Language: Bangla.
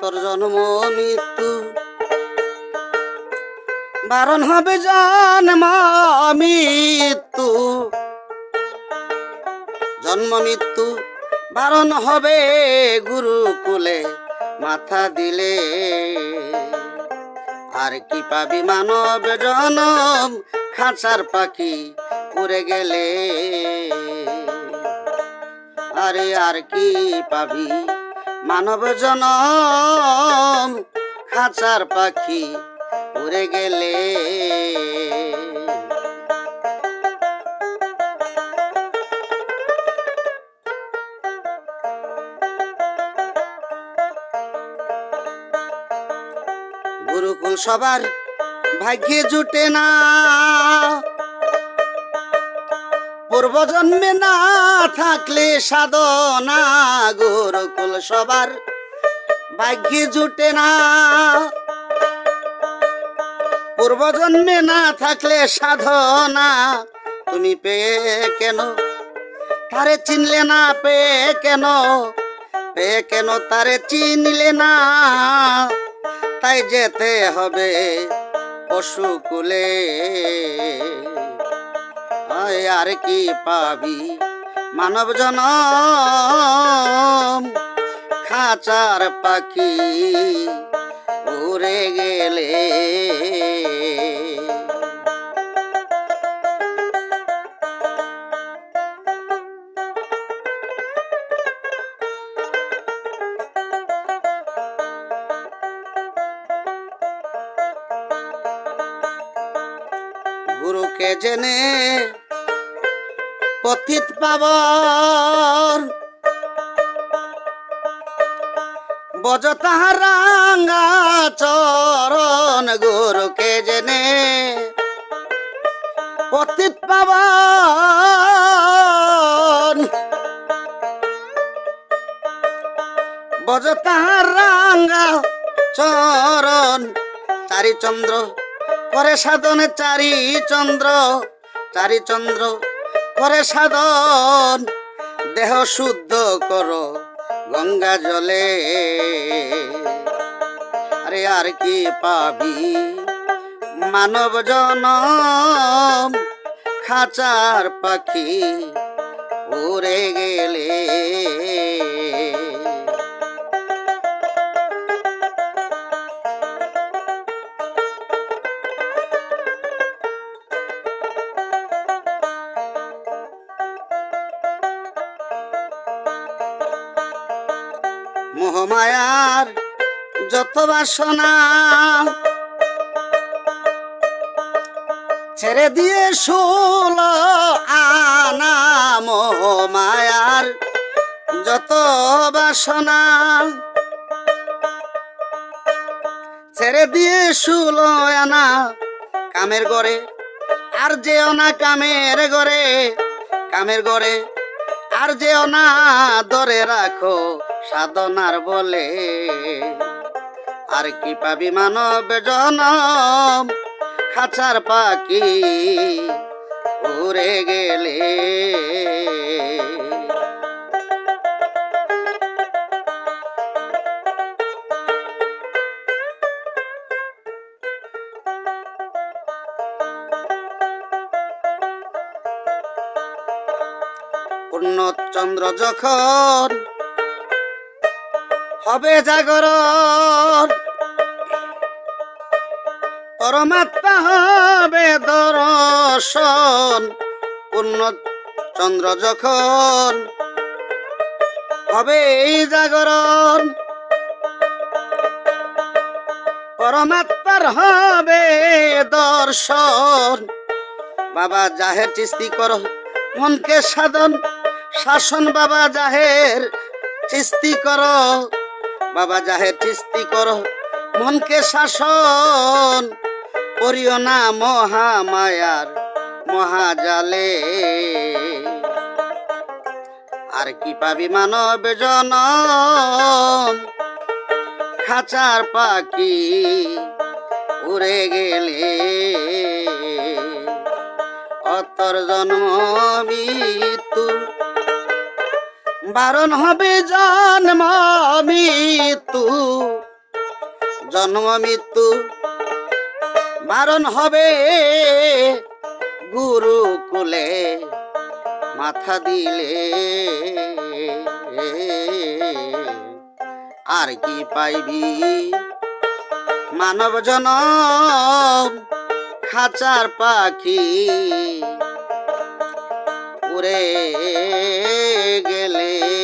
তোর জন্ম, মৃত্যু। বারণ হবে জন্ম মৃত্যু। জন্ম, মৃত্যু, বারণ হবে গুরুকুলে, মাথা দিলে। আর কি পাবি মানব জনম, খাঁচার পাখি উড়ে গেলে। আরে আর কি পাবি মানব জনম খাঁচার পাখি উড়ে গেলে। গুরুকুল সবার ভাগ্যে জুটে না। পূর্বজন্মে না থাকলে সাধনা গুরুকুল সবার ভাগ্যে জুটে না। পূর্বজন্মে না থাকলে সাধনা তুমি পেয়ে কেন? তারে চিনলে না, পেয়ে কেন? পেয়ে কেন তারে চিনলে না? তাই যেতে হবে পশুকুলে আর কি পাবি? মানব জনম খাঁচার পাখি উড়ে গেলে। গুরুকে জেনে পথিত পাবন। বজ তাহারাঙ্গা চরণ গুরুকে জেনে। পতিত পাবন। বজ তাহারাঙ্গা চরণ, চারি চন্দ্র করে সাধনে চারি চন্দ্র চারি চন্দ্র করে সাধন, দেহ শুদ্ধ করো গঙ্গা জলে। আরে আর কি পাবি? মানব জনম, খাঁচার পাখি উড়ে গেলে। মোহমায়ার যত বাসনা ছেড়ে দিয়ে শুল আনা মোহমায়ার যত বাসনা ছেড়ে দিয়ে শুল আনা কামের গড়ে, আর যেও না কামের গড়ে কামের গড়ে, আর যেও না ধরে রাখো সাধনার বলে। আর কি পাবি মানব জনম? খাঁচার পাখি উড়ে গেলে। পূর্ণচন্দ্র যখন হবে জাগরণ। পরমাত্মা হবে দর্শন। পূর্ণচন্দ্র যখন হবে এই জাগরণ, পরমাত্মার হবে দর্শন। বাবা জাহের চিস্তি করো, মনকে সাধন। শাসন বাবা জাহের চিস্তি করো। বাবা জাহের চিস্তি করো, মনকে শাসন করিও না মহামায়ার মহাজালে। আর কি পাবি মানব জনম? খাঁচার পাখি উড়ে গেলে। অতর জন্ম মৃত্যু বারণ হবে জন্ম মৃত্যু জন্ম মৃত্যু। বারণ হবে গুরুকুলে মাথা দিলে। আর কি পাইবি? মানব জনম খাঁচার পাখি। উড়ে গেলে।